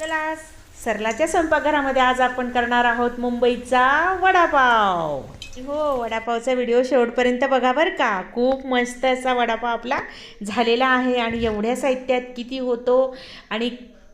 चला सरलाच्या स्वयंपाकघरामध्ये आज आपण करणार आहोत मुंबईचा वडापाव. हो वडापावचा व्हिडिओ शेवटपर्यंत बघा बरं का. खूप मस्त असा वडापाव आपला झालेला आहे आणि एवढ्या साहित्यात किती होतो आणि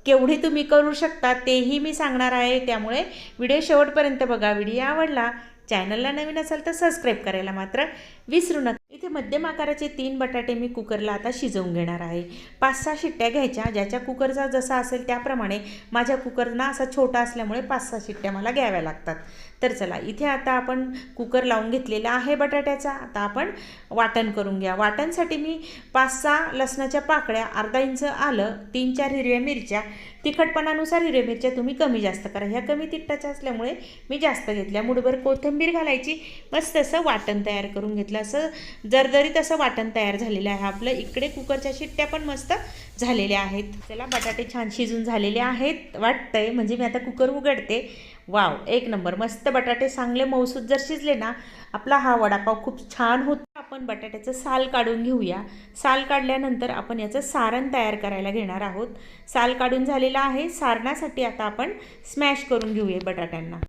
केवढे तुम्ही करू शकता तेही मी सांगणार आहे. त्यामुळे व्हिडिओ शेवटपर्यंत बघा. व्हिडिओ आवडला चॅनलला नवीन असाल तर सबस्क्राईब करायला मात्र विसरू नका. इथे मध्यम आकाराचे तीन बटाटे मी कुकरला आता शिजवून घेणार आहे. पाच सहा शिट्ट्या घ्यायच्या ज्याच्या कुकरचा जसा असेल त्याप्रमाणे माझ्या कुकरना असा छोटा असल्यामुळे पाच सहा शिट्ट्या मला घ्याव्या लागतात. तर चला इथे आता आपण कुकर लावून घेतलेला आहे बटाट्याचा. आता आपण वाटण करून घ्या. वाटणसाठी मी पाच सहा लसणाच्या पाकळ्या अर्धा इंच आलं तीन चार हिरव्या मिरच्या तिखटपणानुसार हिरव्या मिरच्या तुम्ही कमी जास्त करा. ह्या कमी तिखटाच्या असल्यामुळे मी जास्त घेतल्या. मुठभर कोथिंबीर घालायची. मस्त असं वाटण तयार करून घेतलं. असं जरदरीत असं वाटण तयार झालेलं आहे. आपलं इकडे कुकरच्या शिट्ट्या पण मस्त झालेल्या आहेत. त्याला बटाटे छान शिजून झालेले आहेत वाटतंय. म्हणजे मी आता कुकर उघडते. वाव एक नंबर. मस्त बटाटे चांगले मौसूद जर शिजले ना आपला हा वडापाव खूप छान होतो. आपण बटाट्याचं साल काढून घेऊया. साल काढल्यानंतर आपण याचं सारण तयार करायला घेणार आहोत. साल काढून झालेलं आहे. सारणासाठी आता आपण स्मॅश करून घेऊया बटाट्यांना.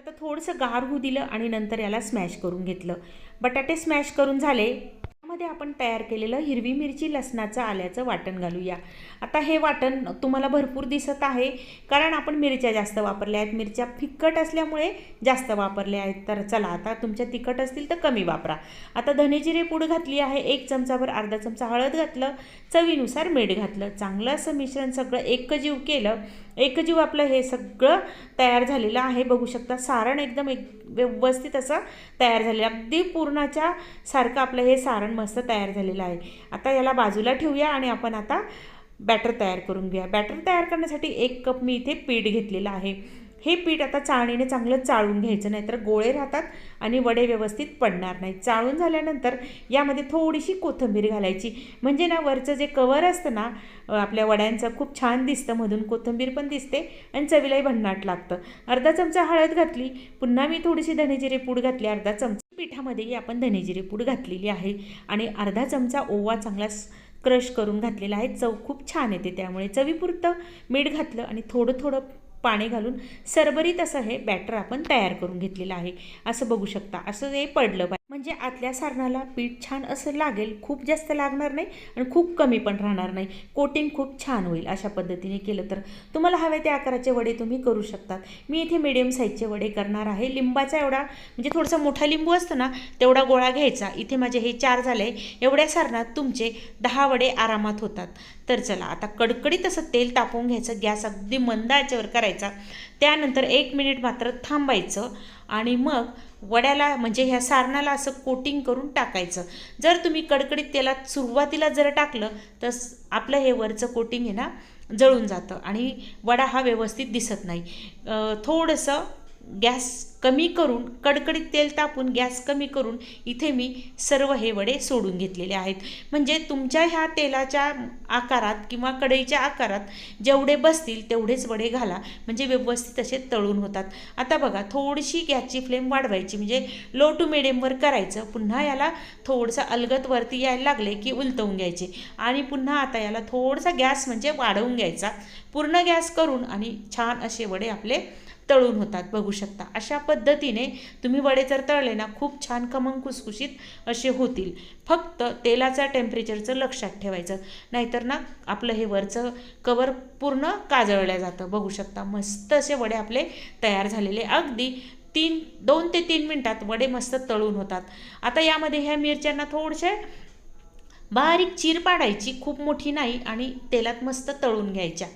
आता थोडंसं गार होऊ दिलं आणि नंतर याला स्मॅश करून घेतलं. बटाटे स्मॅश करून झाले. त्यामध्ये आपण तयार केलेलं हिरवी मिरची लसणाचं आल्याचं वाटण घालूया. आता हे वाटण तुम्हाला भरपूर दिसत आहे कारण आपण मिरच्या जास्त वापरल्या आहेत. मिरच्या फिकट असल्यामुळे जास्त वापरल्या आहेत. तर चला आता तुमच्या तिखट असतील तर कमी वापरा. आता धनेजिरे पूड घातली आहे. एक चमचाभर अर्धा चमचा हळद घातलं चवीनुसार मीठ घातलं. चांगलं असं मिश्रण सगळं एकजीव केलं. एकजीव आपलं हे सगळं तयार झालेलं आहे. बघू शकता सारण एकदम एक व्यवस्थित असं तयार झालेलं आहे. अगदी पूर्णाच्या सारखं आपलं हे सारण मस्त तयार झालेलं आहे. आता याला बाजूला ठेवूया आणि आपण आता बॅटर तयार करून घेऊया. बॅटर तयार करण्यासाठी एक कप मी इथे पीठ घेतलेलं आहे. हे पीठ आता चाळणीने चांगलं चाळून घ्यायचं नाहीतर गोळे राहतात आणि वडे व्यवस्थित पडणार नाही चाळून झाल्यानंतर यामध्ये थोडीशी कोथिंबीर घालायची. म्हणजे ना वरचं जे कवर असतं ना आपल्या वड्यांचं खूप छान दिसतं मधून कोथिंबीर पण दिसते आणि चवीलाही भन्नाट लागतं. अर्धा चमचा हळद घातली पुन्हा मी थोडीशी धनेजिरे पूड घातली अर्धा चमचा पिठामध्ये आपण धनेजिरे पूड घातलेली आहे आणि अर्धा चमचा ओवा चांगला क्रश करून घातलेला आहे. चव खूप छान येते त्यामुळे. चवीपुरतं मीठ घातलं आणि थोडं थोडं पाणी घालून सरबरीत असं हे बॅटर आपण तयार करून घेतलेलं आहे. असं बघू शकता. असं हे पडलं म्हणजे आतल्या सारणाला पीठ छान असं लागेल खूप जास्त लागणार नाही आणि खूप कमी पण राहणार नाही. कोटिंग खूप छान होईल अशा पद्धतीने केलं तर. तुम्हाला हवे त्या आकाराचे वडे तुम्ही करू शकतात. मी इथे मिडियम साईजचे वडे करणार आहे. लिंबाचा एवढा म्हणजे थोडासा मोठा लिंबू असतो ना तेवढा गोळा घ्यायचा. इथे माझे हे चार झाले. एवढ्या सारणात तुमचे दहा वडे आरामात होतात. तर चला आता कडकडीत असं तेल तापवून घ्यायचं. गॅस अगदी मंद आचेवर करायचा. त्यानंतर एक मिनिट मात्र थांबायचं. आणि मग वड्याला म्हणजे ह्या सारणाला असं कोटिंग करून टाकायचं. जर तुम्ही कडकडीत तेलात सुरुवातीला जर टाकलं तर आपलं हे वरचं कोटिंग आहे ना जळून जातं आणि वडा हा व्यवस्थित दिसत नाही. थोडंसं गॅस कमी करून कडकडीत तेल तापून गॅस कमी करून इथे मी सर्व हे वडे सोडून घेतलेले आहेत. म्हणजे तुमच्या ह्या तेलाच्या आकारात किंवा कढईच्या आकारात जेवढे बसतील तेवढेच वडे घाला. म्हणजे व्यवस्थित असे तळून होतात. आता बघा थोडीशी गॅसची फ्लेम वाढवायची. म्हणजे लो टू मिडियमवर करायचं. पुन्हा याला थोडंसं अलगत वरती यायला लागले की उलटवून घ्यायचे. आणि पुन्हा आता याला थोडासा गॅस म्हणजे वाढवून घ्यायचा. पूर्ण गॅस करून आणि छान असे वडे आपले तळून होतात बघू शकता. अशा पद्धतीने तुम्ही वडे जर तळले ना खूप छान खमंग खुसखुशीत असे होतील. फक्त तेलाचा टेम्परेचरचं लक्षात ठेवायचं. नाहीतर ना आपलं हे वरचं कवर पूर्ण काजळलं जातं. बघू शकता मस्त असे वडे आपले तयार झालेले. अगदी तीन दोन ते तीन मिनटात वडे मस्त तळून होतात. आता यामध्ये ह्या मिरच्यांना थोडेसे बारीक चीर पाडायची. खूप मोठी नाही आणि तेलात मस्त तळून घ्यायच्या.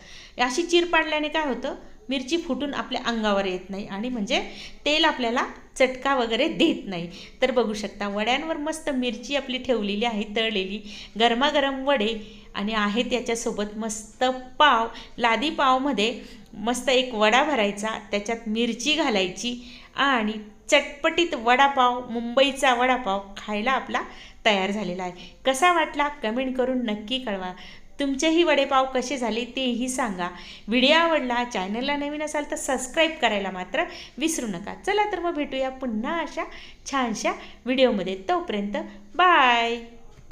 अशी चीर पाडल्याने काय होतं? मिरची फुटून आपल्या अंगावर येत नाही आणि म्हणजे तेल आपल्याला चटका वगैरे देत नाही. तर बघू शकता वड्यांवर मस्त मिरची आपली ठेवलेली आहे तळलेली. गरमागरम वडे आणि आहे त्याच्यासोबत मस्त पाव लादी पावमध्ये मस्त एक वडा भरायचा त्याच्यात मिरची घालायची आणि चटपटीत वडापाव मुंबईचा वडापाव खायला आपला तयार झालेला आहे. कसा वाटला? कमेंट करून नक्की कळवा. तुमचेही वडेपाव कसे झाले तेही सांगा. व्हिडिओ आवडला चॅनलला नवीन असाल तर सबस्क्राईब करायला मात्र विसरू नका. चला तर मग भेटूया पुन्हा अशा छानशा व्हिडिओमध्ये. तोपर्यंत बाय.